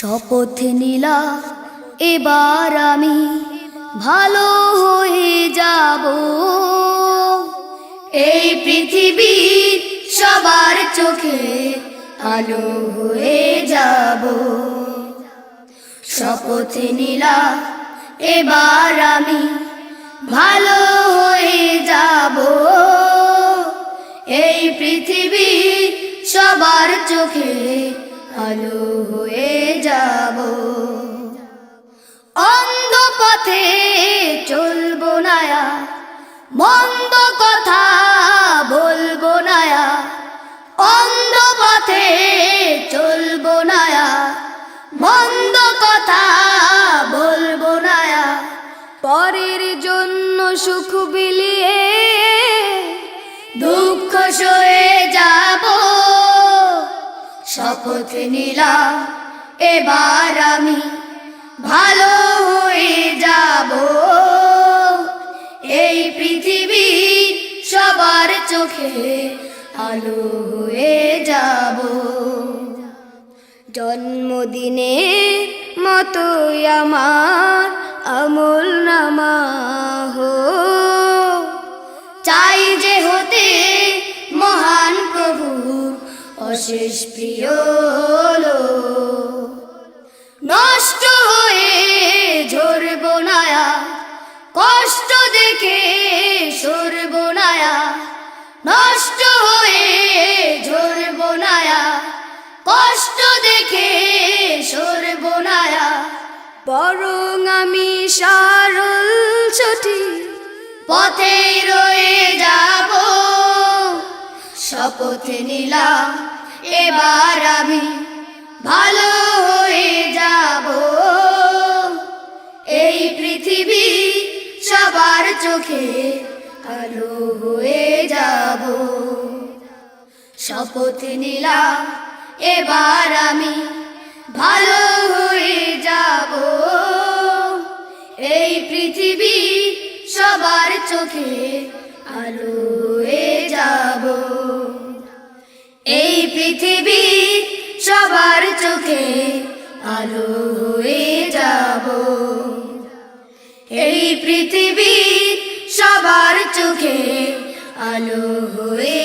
শপথ নিলাম, এবার আমি ভালো হয়ে যাব। এই পৃথিবীর সবার চোখে আলো হয়ে যাব। শপথ নিলাম, এবার আমি ভালো হয়ে যাব। এই পৃথিবীর সবার চোখে আলো হয়ে যাব। অন্ধ পথে চলবো না মন্দ কথা বলব না অন্ধ পথে চলবো না মন্দ কথা বলব না আর, পরের জন্য সুখ বিলিয়ে দুঃখ সয়ে শপথ নিলাম। এবার আমি ভালো হয়ে যাব। এই পৃথিবী সবার চোখে আলো হয়ে যাব। জন্মদিনে মতোই আমার আমল নামা অশেষ প্রিয়। নষ্ট হয়ে ঝরব নায়া কষ্ট দেখে সরব নায়া নষ্ট হয়ে ঝরব নায়া কষ্ট দেখে সরব নায়া বরং আমি সারল ছুটি পথে রয়ে যাব, শপথ নিলাম এবার আমি ভালো হয়ে যাব। এই পৃথিবী সবার চোখে আলো হয়ে যাব। শপথ নিলাম, এবার আমি ভালো হয়ে যাব। এই পৃথিবী সবার চোখে আলো হয়ে যাব। পৃথিবী সবার চোখে আলো হয়ে যাব। এই পৃথিবী সবার চোখে আলো হয়ে